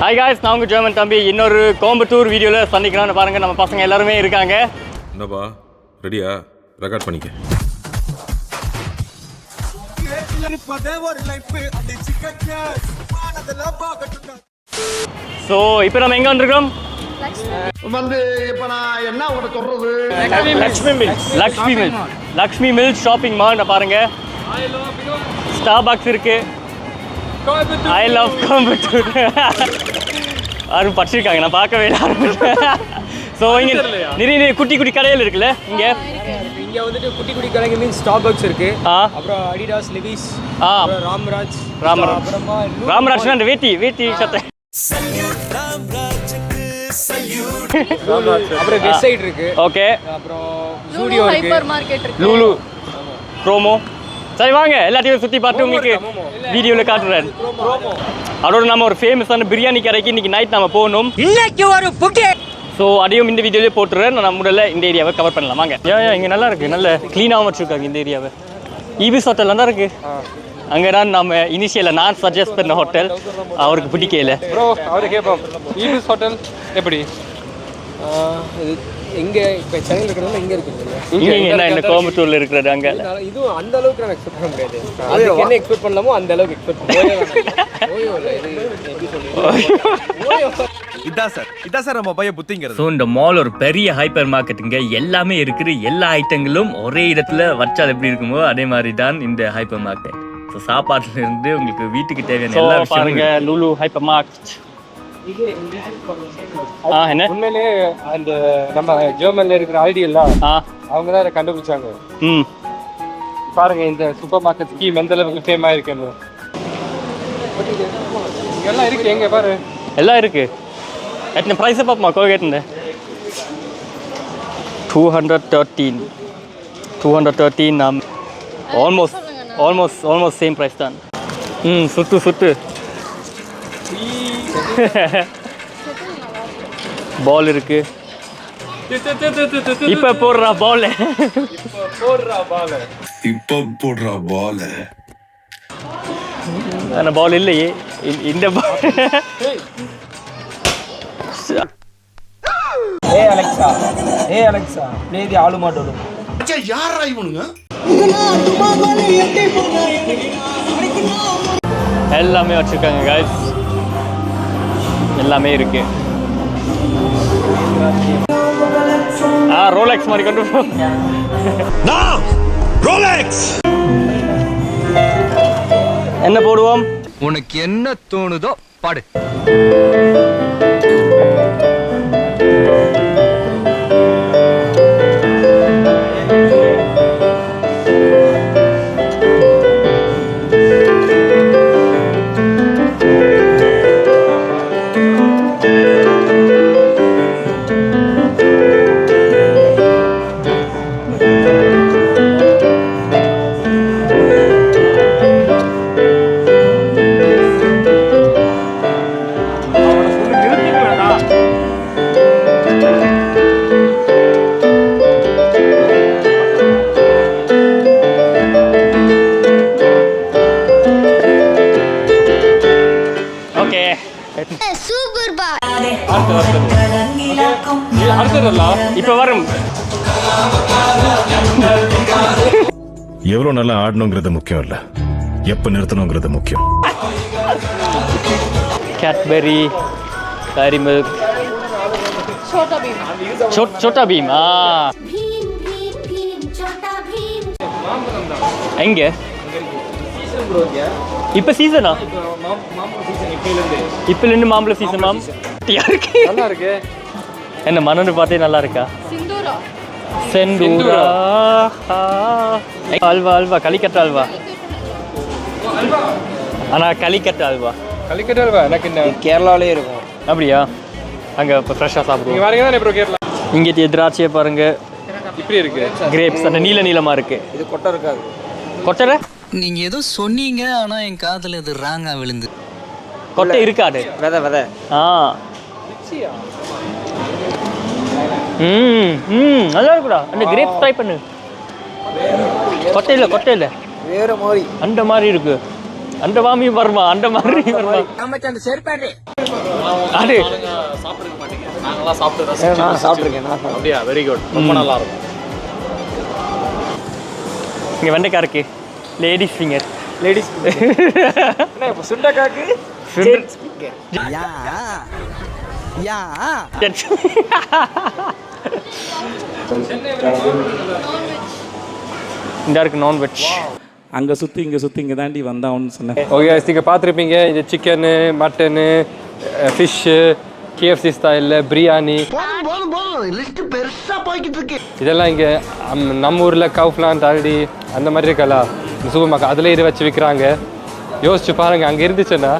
Hi guys நான் உங்கள் German தம்பி. இன்னொரு கோயம்புத்தூர் வீடியோவில் சந்திக்கிறோம் பாருங்கள் நம்ம பசங்க எல்லாருமே இருக்காங்க. என்னப்பா? ரெடியா? ரெக்கார்ட் பண்ணிக்க. ஸோ இப்போ நம்ம எங்கே வந்திருக்கோம் வந்து இப்ப நான் என்ன உங்கள்கிட்ட சொல்றது? Lakshmi mills Lakshmi mills Lakshmi mills shopping mall பாருங்க. ஸ்டார் பாக்ஸ் இருக்கு. ஐ லவ் கோயம்புத்தூர் யாரும் படிச்சிருக்காங்க நான் பார்க்கவே இல்லை. ஸோ இங்கே நிறைய நிறைய குட்டி குட்டி கடைகள் இருக்குல்ல இங்கே? இங்க வந்துட்டு குட்டி குட்டி கடைங்க மீன்ஸ் ஸ்டார்பக்ஸ் இருக்கு. ஆ. அப்புறம் அடிடாஸ் லிவிஸ் ஆ. அப்புறம் ராம்ராஜ் ராமராஜ் அப்புறமா ராமராஜ்னா அந்த வேட்டி வேட்டி ராம்ராஜ். அப்புறம் வெஸ்ட் சைடு இருக்கு. ஓகே அப்புறம் ஸ்டூடியோ இருக்கு. ஹைப்பர் மார்க்கெட் இருக்கு. லூலு ப்ரோமோ சரி வாங்க. எல்லாத்தையும் சுற்றி பார்த்து உங்களுக்கு வீடியோவில் காட்டுறேன். அதோட நம்ம ஒரு ஃபேமஸான பிரியாணி கடைக்கு இன்னைக்கு நைட் நம்ம போகணும். ஸோ அதையும் இந்த வீடியோலேயே போட்டுறேன். நான் முதல்ல இந்த ஏரியாவை கவர் பண்ணலாம். வாங்க. ஏன் இங்கே நல்லா இருக்கு. நல்ல க்ளீனாகவும் வச்சுருக்காங்க இந்த ஏரியாவை ஈபிஸ் ஹோட்டல் தான் இருக்கு. அங்கே தான் நம்ம இனிஷியலில் நான் சஜஸ்ட் பண்ண ஹோட்டல் அவருக்கு பிடிக்கல. ப்ரோ அவரு கேட்போம் ஈபிஸ் ஹோட்டல் எப்படி? எங்க இப்போ சென்னையில் இருக்கிறதுல இங்க இருக்குது இங்கே இங்கே என்ன இந்த கோயம்புத்தூரில் இருக்கிறது அங்கே. இதுவும் அந்த அளவுக்கு எக்ஸ்பெக்ட் பண்ண முடியாது. அதுக்கு என்ன எக்ஸ்பெக்ட் பண்ணலாமோ அந்த அளவுக்கு எக்ஸ்பெக்ட் பண்ண ஓயோ இல்லை இது எப்படி சொல்றது? ஓயோ. இதான் சார் இதான் சார் நம்ம பையன் புத்திங்கிறது. ஸோ இந்த மால் ஒரு பெரிய ஹைப்பர் மார்க்கெட்டுங்க எல்லாமே இருக்குது. எல்லா ஐட்டங்களும் ஒரே இடத்துல வச்சால் எப்படி இருக்குமோ அதே மாதிரி தான் இந்த ஹைப்பர் மார்க்கெட் ஸோ சாப்பாட்டுல இருந்து உங்களுக்கு வீட்டுக்கு தேவையான எல்லா பாருங்க லுலு ஹைப்பர் மார்க்கெட் என்ன? உண்மையிலே அந்த நம்ம ஜெர்மன்ல இருக்கிற ஐடி எல்லாம் ஆ. அவங்க தான் அதை கண்டுபிடிச்சாங்க. ம். பாருங்க இந்த சூப்பர் மார்க்கெட் ஸ்கீம் எந்த அளவுக்கு ஃபேமா இருக்குன்னு எல்லாம் இருக்கு எங்க பாரு. எல்லாம் இருக்கு. எத்தனை ப்ரைஸை பார்ப்போமா? கோகேட்டு two hundred thirteen two hundred thirteen நாம் almost almost almost same price தான். ம் சுத்து சுத்து. பால் இருக்கு. இப்போ போடுறா பால் இப்ப போடுறா பால அந்த பால் இல்லையே. இந்த- இந்த பால் hey Alexa. Hey Alexa. Play the Aaluma டோலு யாரா இவனுங்க? எல்லாமே வச்சிருக்காங்க guys. எல்லாமே இருக்கு. ஆ ரோலெக்ஸ் மாதிரி கொண்டு போ. என்ன போடுவோம்? உனக்கு என்ன தோணுதோ பாடு. அடுத்ததல்ல இப்போ வரும் எவ்வளவு நல்லா ஆடணுங்கிறது முக்கியம் இல்ல எப்ப நிறுத்தணுங்கிறது முக்கியம் Cadbury Dairy Milk Chhota Bheem Chhota Bheem ஆ भीम भीम भीम छोटा भीम எங்க இப்போ சீசனா இப்போலேருந்து மாம்பழ சீசன் மாம் குட்டியா இருக்கு. நல்லா இருக்கு என்ன மணன்னு பார்த்தே நல்லா இருக்கா செந்தூரா. அல்வா அல்வா களிக்கட்டு அல்வா. ஆனா களிக்கட்டு அல்வா. களிக்கட்டு அல்வா? எனக்கு இந்த கேரளாலே இருக்கும். அப்படியா? அங்க இப்போ ஃப்ரெஷ்ஷாக சாப்பிடுவோம். வரீங்க தானே இப்போ கேரளா? இங்கே திராட்சையை பாருங்க. இப்படி இருக்கு. கிரேப்ஸ் அந்த நீல நீளமாக இருக்கு. இது கொட்டை இருக்காது. கொட்டை நீங்க ஏதோ சொன்னீங்க ஆனா என் காதில் இது ராங்கா விழுந்து. கொட்டை இருக்காது. வெதை வெதை. ஆ. ம் ம் நல்லா இருக்குடா. அந்த கிரேப்ஸ் ட்ரை பண்ணு. கொட்டை இல்லை கொட்டை இல்லை வேற மாதிரி. அந்த மாதிரி இருக்கு. அந்த மாமி வருமா? அந்த மாதிரி வருமா? அந்த செருப்பாடு. அது நான் சாப்பிட்டுருக்கேன் நான் சாப்பிட்ருக்கேன் அப்படியா? வெரி குட் ரொம்ப நல்லா இருக்கும். இங்கே வெண்டைக்காய் இருக்கு. லேடிஸ் ஃபிங்கர் லேடிஸ் என்ன இப்போ சுண்டக்காக்கு? இந்த இருக்கு நான்வெஜ் அங்கே சுற்றி இங்கே சுற்றி இங்கே தாண்டி வந்தான்னு சொன்னேன். ஓகே நீங்கள் பார்த்துருப்பீங்க இந்த சிக்கனு மட்டனு ஃபிஷ்ஷு கேஎஃப்சி ஸ்டைலில் பிரியாணி இதெல்லாம் இங்கே நம்ம ஊரில் கவுஃப்லான் தால்டி அந்த மாதிரி இருக்கல? சூப்பர் மார்க்கெட் அதில் இது வச்சு விற்கிறாங்க யோசிச்சு பாருங்கள் அங்கே இருந்துச்சுன்னா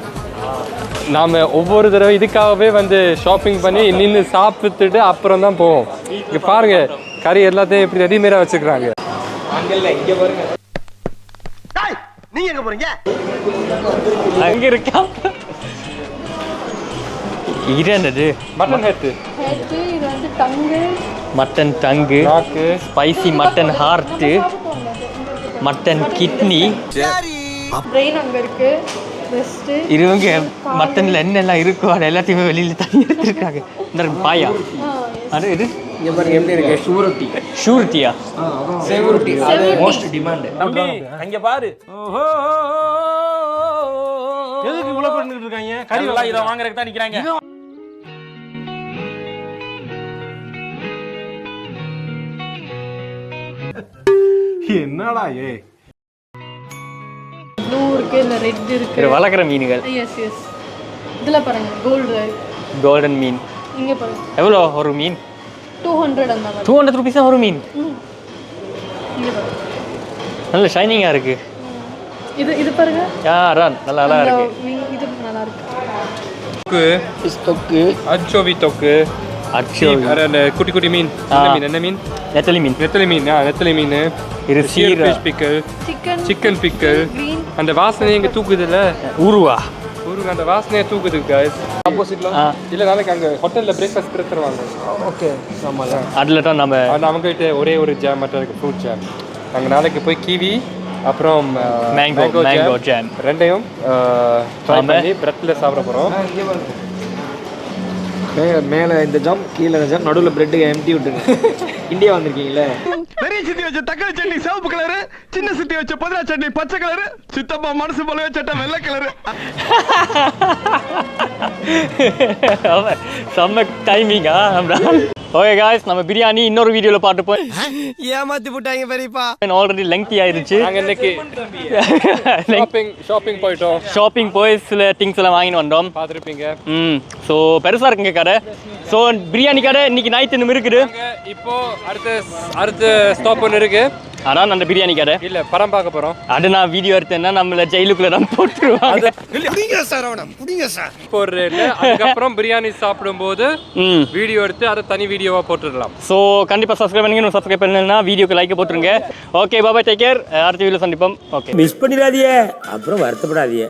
நாம் ஒவ்வொரு தடவை இதுக்காகவே வந்து ஷாப்பிங் பண்ணி நின்று சாப்பிட்டுட்டு அப்புறம் தான் போவோம். இங்கே பாருங்கள் கறி எல்லாத்தையும் எப்படி ரெடிமேடாக வச்சுக்கிறாங்க. நீங்க எங்க போறீங்க? அங்க இருக்கா? இது என்னது? மட்டன் ஹெட்டு இது வந்து தங்கு. மட்டன் டங்கு நாக்கு. Spicy mutton heart mutton kidney brain அங்க இருக்கு. பெஸ்ட் இருவங்க மட்டன்ல என்னெல்லாம் இருக்கோ அது எல்லாத்தையுமே வெளியில தண்ணி எடுத்துருக்காங்க. இந்த பாயா. அது இது எப்படி இருக்கு? ஷூரிட்டி ஷூரிட்டியா செவருட்டி அது மோஸ்ட் டிமாண்டு அங்கே பாரு. எதுக்கு இவ்வளோ பண்ணிட்டு இருக்காங்க? கறி இதை வாங்குறதுக்கு தான் என்னடா ஏ ப்ளூ இருக்கு இல்ல ரெட் இருக்கு. இது வளர்க்குற மீன்கள். எஸ் எஸ் இதுல பாருங்க கோல்டு கோல்டன் மீன். இங்க பாருங்க. எவ்வளோ ஒரு மீன்? டூ ஹண்ட்ரட் அந்த மாதிரி. டூ ஹண்ட்ரட் ருபீஸ் தான் ஒரு மீன். நல்ல ஷைனிங்காக இருக்கு. இது இது பாருங்க. யாரா நல்லா நல்லா இந்த இருக்கு இது நல்லா இருக்கு. தொக்கு. தொக்கு. அச்சோவி தொக்கு. அச்சோ அது அந்த குட்டி குட்டி மீன். ஆ. என்ன மீன் என்ன மீன்? நெத்தலி மீன். நெத்தலி மீன் ஆ நெத்தலி மீன். இது சீரா. Fish pickle chicken chicken pickle அந்த வாசனை இங்கே தூக்குதுல்ல? உருவா ஊருக்கு அந்த வாசனையை தூக்குது guys. ஆப்போசிட்ல. இல்ல நாளைக்கு அங்க ஹோட்டல்ல பிரேக்ஃபாஸ்ட் கூட தருவாங்க ஓகே. ஆமால அதில் தான் நம்ம அந்த அவங்க கிட்ட ஒரே ஒரு ஜாம் மட்டும் இருக்கு ஃப்ரூட் ஜாம் நாங்க நாளைக்கு போய் கிவி அப்புறம் Mango, mango jam. ரெண்டையும் ட்ரை. பண்ணி பிரெட்ல சாப்பிட போறோம். மேலே மேலே இந்த ஜாம் கீழே இந்த ஜாம் நடுவில் பிரெட்டுக்கு எம்டி விட்டுருங்க இந்தியா வந்திருக்கீங்களே பெரிய சித்தி வச்ச தக்காளி சட்னி சிவப்பு கலரு சின்ன சித்தி வச்ச புதினா சட்னி பச்சை கலரு சித்தப்பா மனசு போலவே சட்டை வெள்ளை கலரு செம்ம டைமிங்கா ஓகே காய்ஸ் நம்ம பிரியாணி இன்னொரு வீடியோவில் பார்த்துப்போம் ஏமாத்தி போட்டாங்க பெரியப்பா. ஆல்ரெடி லெங்தி ஆயிருச்சு? நாங்க இன்னைக்கு ஷாப்பிங் ஷாப்பிங் போயிட்டோம். ஷாப்பிங் போய் சில திங்ஸ் எல்லாம் வாங்கிட்டு வந்தோம். பார்த்துருப்பீங்க. ம் ஸோ பெருசாக இருக்குங்க கடை. ஸோ பிரியாணி கடை இன்னைக்கு நைட்டு இன்னும் இருக்குது. இப்போ அடுத்த அடுத்த ஸ்டாப் ஒன்று இருக்கு. அதான் அந்த பிரியாணி கடை. இல்ல படம் பார்க்க போறோம். அது நான் வீடியோ எடுத்தேன்னா நம்மள ஜெயிலுக்குள்ள தான் போட்டுருவாங்க. இப்போ ஒரு இல்ல அதுக்கப்புறம் பிரியாணி சாப்பிடும்போது ம். வீடியோ எடுத்து அதை தனி வீடியோவா போட்டுடலாம். ஸோ கண்டிப்பாக சப்ஸ்கிரைப் பண்ணுங்க சப்ஸ்கிரைப் பண்ணலன்னா வீடியோக்கு லைக் போட்டுருங்க. ஓகே பாபா டேக் கேர் அடுத்த வீடியோ சந்திப்போம். ஓகே மிஸ் பண்ணிடாதியே அப்புறம் வருத்தப்படாதியே